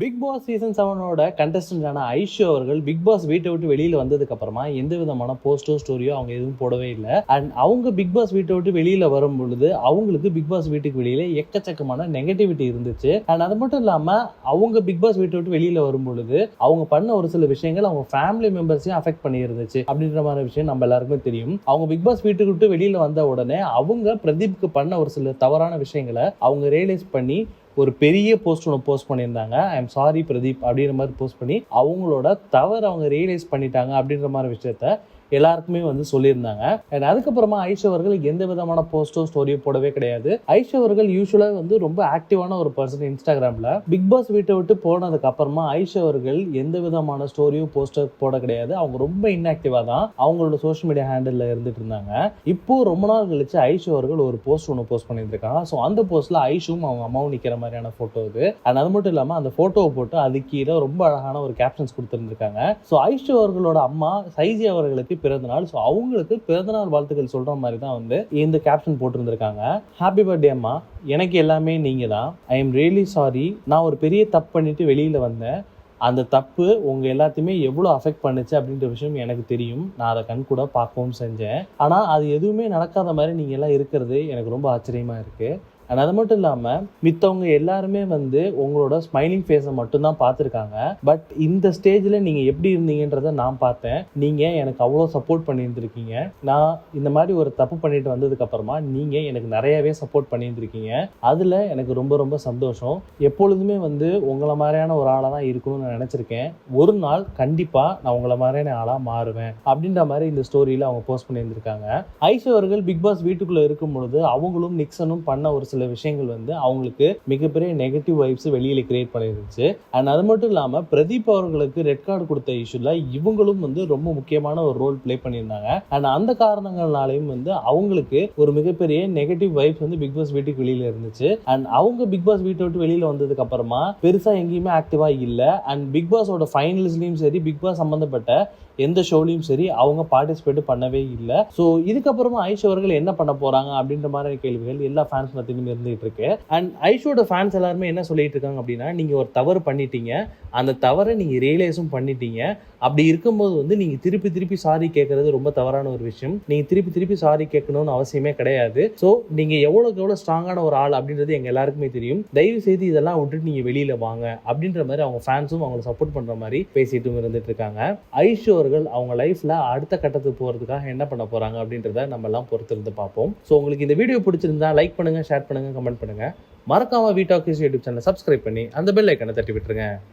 Big Boss season செவனோட கண்டஸ்டன்டான ஐஷு அவர்கள் பிக் பாஸ் வீட்டை விட்டு வெளியில வந்ததுக்கு அப்புறமா எந்த விதமான போஸ்டோ ஸ்டோரியோ அவங்க எதுவும் போடவே இல்லை. அண்ட் அவங்க பிக் பாஸ் வீட்டை விட்டு வெளியில வரும் பொழுது அவங்களுக்கு பிக் பாஸ் வீட்டுக்கு வெளியில எக்கச்சக்கமான நெகட்டிவிட்டி இருந்துச்சு. அண்ட் அது மட்டும் இல்லாம அவங்க பிக் பாஸ் வீட்டை விட்டு வெளியில வரும் பொழுது அவங்க பண்ண ஒரு சில விஷயங்கள் அவங்க ஃபேமிலி மெம்பர்ஸையும் அஃபெக்ட் பண்ணி இருந்துச்சு அப்படின்ற மாதிரி விஷயம் நம்ம எல்லாருக்குமே தெரியும். அவங்க பிக் பாஸ் வீட்டுக்கு விட்டு வெளியில வந்த உடனே அவங்க பிரதீப்க்கு பண்ண ஒரு சில தவறான விஷயங்களை அவங்க ரியலைஸ் பண்ணி ஒரு பெரிய போஸ்ட் ஒன்று போஸ்ட் பண்ணியிருந்தாங்க. ஐ எம் சாரி பிரதீப் அப்படின்ற மாதிரி போஸ்ட் பண்ணி அவங்களோட தவறு அவங்க ரியலைஸ் பண்ணிட்டாங்க அப்படின்ற மாதிரி விஷயத்த எல்லாருக்குமே வந்து சொல்லியிருந்தாங்க. அண்ட் அதுக்கப்புறமா ஐஷ் அவர்கள் எந்த விதமான போஸ்டோ ஸ்டோரியோ போடவே கிடையாது. ஐஷ் அவர்கள் யூஸ்வலாக வந்து ரொம்ப ஆக்டிவான ஒரு பர்சன் இன்ஸ்டாகிராமில் பிக் பாஸ் வீட்டை விட்டு போனதுக்கு அப்புறமா ஐஷ் அவர்கள் எந்த விதமான ஸ்டோரியோ போஸ்டர் போட கிடையாது. அவங்க ரொம்ப இன்ஆக்டிவாக தான் அவங்களோட சோஷியல் மீடியா ஹேண்டில் இருந்துட்டு இருந்தாங்க. இப்போ ரொம்ப நாள் கழிச்சு ஐஷ் அவர்கள் ஒரு போஸ்ட் ஒன்று போஸ்ட் பண்ணியிருக்காங்க ஸோ அந்த போஸ்ட்ல ஐஷும் அவங்க அம்மாவும் நிற்கிற மாதிரியான ஃபோட்டோ இது. அண்ட் அது மட்டும் இல்லாமல் அந்த ஃபோட்டோவை போட்டு அது கீழே ரொம்ப அழகான ஒரு கேப்ஷன்ஸ் கொடுத்துருந்துருக்காங்க. ஸோ ஐஷ் அவர்களோட அம்மா சைஜி அவர்களுக்கு பிறந்தநாள். ஸோ அவங்களுக்கு பிறந்தநாள் வாழ்த்துக்கள் சொல்கிற மாதிரி தான் வந்து இந்த கேப்ஷன் போட்டிருந்திருக்காங்க. ஹாப்பி பர்த்டே அம்மா. எனக்கு எல்லாமே நீங்கள் தான் ஐ எம் ரியலி சாரி நான் ஒரு பெரிய தப்பு பண்ணிட்டு வெளியில் வந்தேன். அந்த தப்பு உங்கள் எல்லாத்தையுமே எவ்வளோ அஃபெக்ட் பண்ணுச்சு அப்படின்ற விஷயம் எனக்கு தெரியும். நான் அதை கண் கூட பார்க்கவும் செஞ்சேன். ஆனால் அது எதுவுமே நடக்காத மாதிரி நீங்கள் எல்லாம் இருக்கிறது எனக்கு ரொம்ப ஆச்சரியமாக இருக்குது அண்ட் அது மட்டும் இல்லாமல் மித்தவங்க எல்லாருமே வந்து உங்களோட ஸ்மைலிங் ஃபேஸை மட்டும்தான் பார்த்துருக்காங்க. பட் இந்த ஸ்டேஜில் நீங்கள் எப்படி இருந்தீங்கன்றத நான் பார்த்தேன். நீங்கள் எனக்கு அவ்வளோ சப்போர்ட் பண்ணியிருந்திருக்கீங்க? நான் இந்த மாதிரி ஒரு தப்பு பண்ணிட்டு வந்ததுக்கப்புறமா நீங்கள் எனக்கு நிறையவே சப்போர்ட் பண்ணியிருந்திருக்கீங்க. அதில் எனக்கு ரொம்ப ரொம்ப சந்தோஷம். எப்பொழுதுமே வந்து உங்களை மாதிரியான ஒரு ஆளாக தான் இருக்கணும்னு நான் நினச்சிருக்கேன். ஒரு நாள் கண்டிப்பாக நான் உங்களை மாதிரியான ஆளாக மாறுவேன் அப்படின்ற மாதிரி இந்த ஸ்டோரியில் அவங்க போஸ்ட் பண்ணியிருந்திருக்காங்க. ஐஷ் அவர்கள் பிக் பாஸ் வீட்டுக்குள்ளே இருக்கும் பொழுது அவங்களும் நிக்சனும் பண்ண ஒரு சில விஷயங்கள் வந்து அவங்களுக்கு மிகப்பெரிய நெகட்டிவ் வைப்ஸ் வெளியில் கிரியேட் பண்ணிருந்துச்சு. அண்ட் அது மட்டும் இல்லாமல் பிரதீப் அவர்களுக்கு ரெட் கார்டு கொடுத்த இஷ்யூல இவங்களும் வந்து ரொம்ப முக்கியமான ஒரு ரோல் ப்ளே பண்ணியிருந்தாங்க. அண்ட் அந்த காரணங்கள்னாலையும் வந்து அவங்களுக்கு ஒரு மிகப்பெரிய நெகட்டிவ் வைப்ஸ் வந்து பிக் பாஸ் வீட்டுக்கு வெளியில் இருந்துச்சு. அண்ட் அவங்க பிக் பாஸ் வீட்டை விட்டு வெளியில் வந்ததுக்கு அப்புறமா பெருசாக எங்கேயுமே ஆக்டிவாக இல்லை. அண்ட் பிக் பாஸோட ஃபைனல்ஸ்லையும் சரி பிக் பாஸ் சம்மந்தப்பட்ட எந்த ஷோலையும் சரி அவங்க பார்ட்டிசிபேட் பண்ணவே இல்லை. ஸோ இதுக்கப்புறமா ஐஷ் அவர்கள் என்ன பண்ண போறாங்க அப்படின்ற மாதிரி கேள்விகள் எல்லா ஃபேன்ஸ் மத்தியிலும் இருந்துகிட்டு இருக்கு. அண்ட் ஐஷோட ஃபேன்ஸ் எல்லாருமே என்ன சொல்லிட்டு இருக்காங்க அப்படின்னா நீங்கள் ஒரு தவறு பண்ணிட்டீங்க. அந்த தவறை நீங்கள் ரியலைஸும் பண்ணிட்டீங்க. அப்படி இருக்கும்போது வந்து நீங்கள் திருப்பி திருப்பி சாரி கேட்கறது ரொம்ப தவறான ஒரு விஷயம். நீங்கள் திருப்பி திருப்பி சாரி கேட்கணும்னு அவசியமே கிடையாது. ஸோ நீங்கள் எவ்வளோக்கு எவ்வளோ ஸ்ட்ராங்கான ஒரு ஆள் அப்படின்றது எங்கள் எல்லாருக்குமே தெரியும். தயவு செய்து இதெல்லாம் விட்டுட்டு நீங்கள் வெளியில் வாங்க அப்படின்ற மாதிரி அவங்க ஃபேன்ஸும் அவங்களை சப்போர்ட் பண்ணுற மாதிரி பேசிட்டும் இருந்துட்டு இருக்காங்க. ஐஷு அவர்கள் அவங்க லைஃப்ல அடுத்த கட்டத்துக்கு போறதுக்காக என்ன பண்ண போறாங்க அப்படின்றத நம்ம எல்லாம் பொறுத்திருந்து பார்ப்போம். ஸோ உங்களுக்கு இந்த வீடியோ பிடிச்சிருந்தா லைக் பண்ணுங்க ஷேர் பண்ணுங்க கமெண்ட் பண்ணுங்க. மறக்காம வீட்டாக்கிஸ் யூடியூப் சேனல் சப்ஸ்கிரைப் பண்ணி அந்த பெல் ஐக்கனை தட்டி விட்டுருங்க.